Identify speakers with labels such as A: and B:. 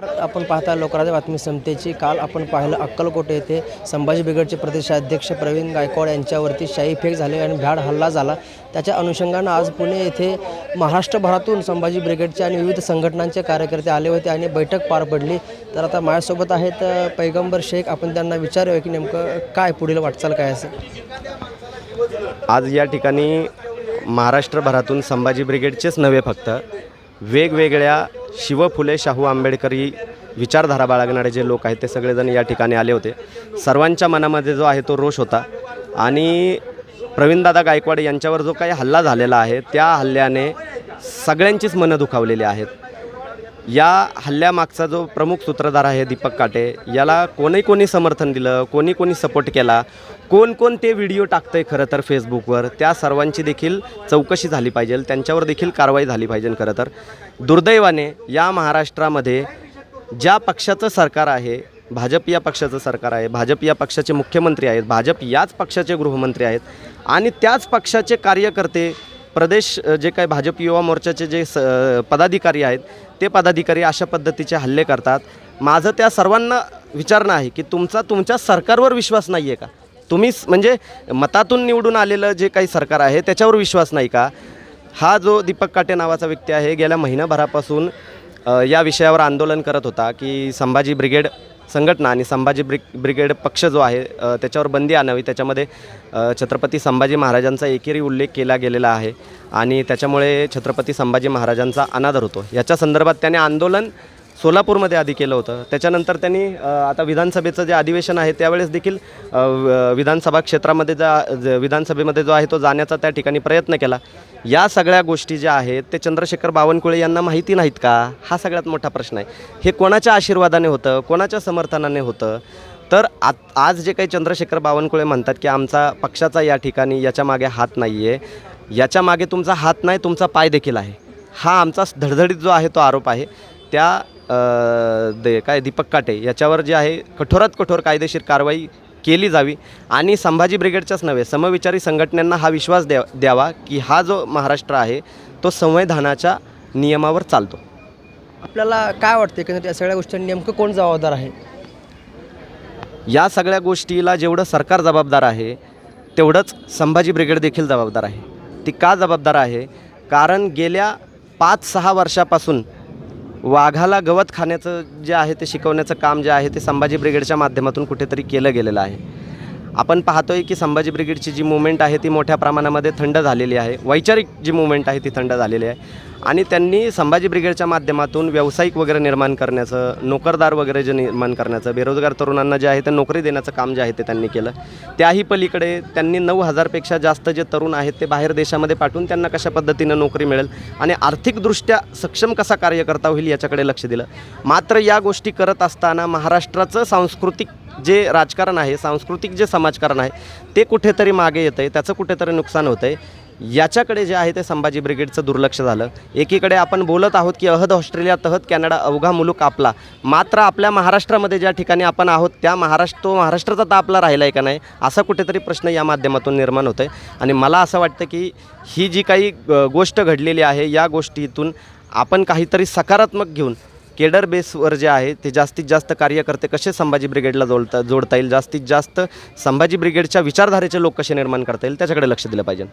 A: आपण पाहता लोकराज्य बातमी समितीची काल आपण पाहिलं अक्कलकोटे येथे संभाजी ब्रिगेडचे प्रदेशाध्यक्ष प्रवीण गायकवाड यांच्यावरती शाही फेक झाले आणि भ्याड हल्ला झाला. त्याच्या अनुषंगानं आज पुणे येथे महाराष्ट्रभरातून संभाजी ब्रिगेडचे आणि विविध संघटनांचे कार्यकर्ते आले होते आणि बैठक पार पडली. तर आता माझ्यासोबत आहेत पैगंबर शेख. आपण त्यांना विचारूया की नेमकं काय पुढील वाटचाल काय असेल?
B: आज या ठिकाणी महाराष्ट्रभरातून संभाजी ब्रिगेडचेच नव्हे फक्त वेगवेगळ्या शिव फुले शाहू आंबेडकरी विचारधारा बाळगणारे जे लोक आहेत ते सगळेजण या ठिकाणी आले होते. सर्वांच्या मनामध्ये जो आहे तो रोष होता. आणि प्रवीणदादा गायकवाड यांच्यावर जो काही हल्ला झालेला आहे त्या हल्ल्याने सगळ्यांचीच मनं दुखावलेली आहेत. या हल्ल्यामागचा जो प्रमुख सूत्रधार आहे दीपक काटे याला कोणी कोणी समर्थन दिलं कोणी कोणी सपोर्ट केला कोण कोण ते व्हिडिओ आहे खरं तर फेसबुकवर त्या सर्वांची देखील चौकशी झाली पाहिजे त्यांच्यावर देखील कारवाई झाली पाहिजे खरं तर. दुर्दैवाने या महाराष्ट्रामध्ये ज्या पक्षाचं सरकार आहे भाजप या पक्षाचं सरकार आहे भाजप या पक्षाचे मुख्यमंत्री आहेत भाजप याच पक्षाचे गृहमंत्री आहेत आणि त्याच पक्षाचे कार्यकर्ते प्रदेश जे काही भाजप युवा मोर्चाचे जे स पदाधिकारी आहेत ते पदाधिकारी अशा पद्धतीचे हल्ले करतात. माझं त्या सर्वांना विचारणं आहे की तुमचा तुमच्या सरकारवर विश्वास नाही आहे का? तुम्ही म्हणजे मतातून निवडून आलेलं जे काही सरकार आहे त्याच्यावर विश्वास नाही का? हा जो दीपक काटे नावाचा व्यक्ती आहे गेल्या महिनाभरापासून या विषयावर आंदोलन करत होता की संभाजी ब्रिगेड संघटना आणि संभाजी ब्रिग ब्रिगेड पक्ष जो आहे त्याच्यावर बंदी आणावी त्याच्यामध्ये छत्रपती संभाजी महाराजांचा एकेरी उल्लेख केला गेलेला आहे आणि त्याच्यामुळे छत्रपती संभाजी महाराजांचा अनादर होतो. याच्या संदर्भात त्याने आंदोलन सोलापूरमध्ये आधी केलं होतं. त्याच्यानंतर त्यांनी आता विधानसभेचं जे अधिवेशन आहे त्यावेळेस देखील विधानसभा क्षेत्रामध्ये जा ज- विधानसभेमध्ये जो आहे तो जाण्याचा त्या ठिकाणी प्रयत्न केला. या सगळ्या गोष्टी ज्या आहेत ते चंद्रशेखर बावनकुळे यांना माहिती नाहीत का? हा सगळ्यात मोठा प्रश्न आहे. हे कोणाच्या आशीर्वादाने होतं? कोणाच्या समर्थनाने होतं? तर आत आज जे काही चंद्रशेखर बावनकुळे म्हणतात की आमचा पक्षाचा या ठिकाणी याच्या मागे हात नाही आहे याच्या मागे तुमचा हात नाही तुमचा पाय देखील आहे. हा आमचा धडधडीत जो आहे तो आरोप आहे. त्या दे काय दीपक काटे याच्यावर जे आहे कठोरात कठोर कायदेशीर कारवाई केली जावी. आणि संभाजी ब्रिगेडच्याच नव्हे समविचारी संघटनांना हा विश्वास द्या द्यावा की हा जो महाराष्ट्र आहे तो संविधानाच्या नियमावर चालतो.
A: आपल्याला काय वाटतं एकंदरीत या सगळ्या गोष्टी नेमकं कोण जबाबदार आहे?
B: या सगळ्या गोष्टीला जेवढं सरकार जबाबदार आहे तेवढंच संभाजी ब्रिगेड देखील जबाबदार आहे. ती का जबाबदार आहे? कारण गेल्या पाच सहा वर्षापासून वाघाला गवत खाण्याचं जे आहे ते शिकवण्याचं काम जे आहे ते संभाजी ब्रिगेडच्या माध्यमातून कुठेतरी केलं गेलेलं आहे. आपण पाहतोय की संभाजी ब्रिगेडची जी मुवमेंट आहे ती मोठ्या प्रमाणामध्ये थंड झालेली आहे. वैचारिक जी मुवमेंट आहे ती थंड झालेली आहे. आणि त्यांनी संभाजी ब्रिगेडच्या माध्यमातून व्यावसायिक वगैरे निर्माण करण्याचं नोकरदार वगैरे जे निर्माण करण्याचं बेरोजगार तरुणांना जे आहे ते नोकरी देण्याचं काम जे आहे ते त्यांनी केलं. त्याही पलीकडे त्यांनी नऊ हजारपेक्षा जास्त जे तरुण आहेत ते बाहेर देशामध्ये पाठवून त्यांना कशा पद्धतीनं नोकरी मिळेल आणि आर्थिकदृष्ट्या सक्षम कसा कार्यकर्ता होईल याच्याकडे लक्ष दिलं. मात्र या गोष्टी करत असताना महाराष्ट्राचं सांस्कृतिक जे राजकारण आहे सांस्कृतिक जे समाजकारण आहे ते कुठेतरी मागे येतं आहे त्याचं कुठेतरी नुकसान होतं आहे याच्याकडे जे आहे ते संभाजी ब्रिगेडचं दुर्लक्ष झालं. एकीकडे आपण बोलत आहोत की अहद ऑस्ट्रेलिया तहत कॅनडा अवघा मुलूक आपला. मात्र आपल्या महाराष्ट्रामध्ये ज्या ठिकाणी आपण आहोत त्या महाराष्ट्र तो महाराष्ट्राचा तर आपला राहिला आहे का नाही असा कुठेतरी प्रश्न या माध्यमातून निर्माण होतो आहे आणि मला असं वाटतं की ही जी काही गोष्ट घडलेली आहे या गोष्टीतून आपण काहीतरी सकारात्मक घेऊन केडर बेसवर जे आहे ते जास्तीत जास्त कार्यकर्ते कसे संभाजी ब्रिगेडला जोडता जोडता येईल? जास्तीत जास्त संभाजी ब्रिगेडच्या विचारधारेचे लोक कसे निर्माण करता येईल? त्याच्याकडे लक्ष दिलं पाहिजे.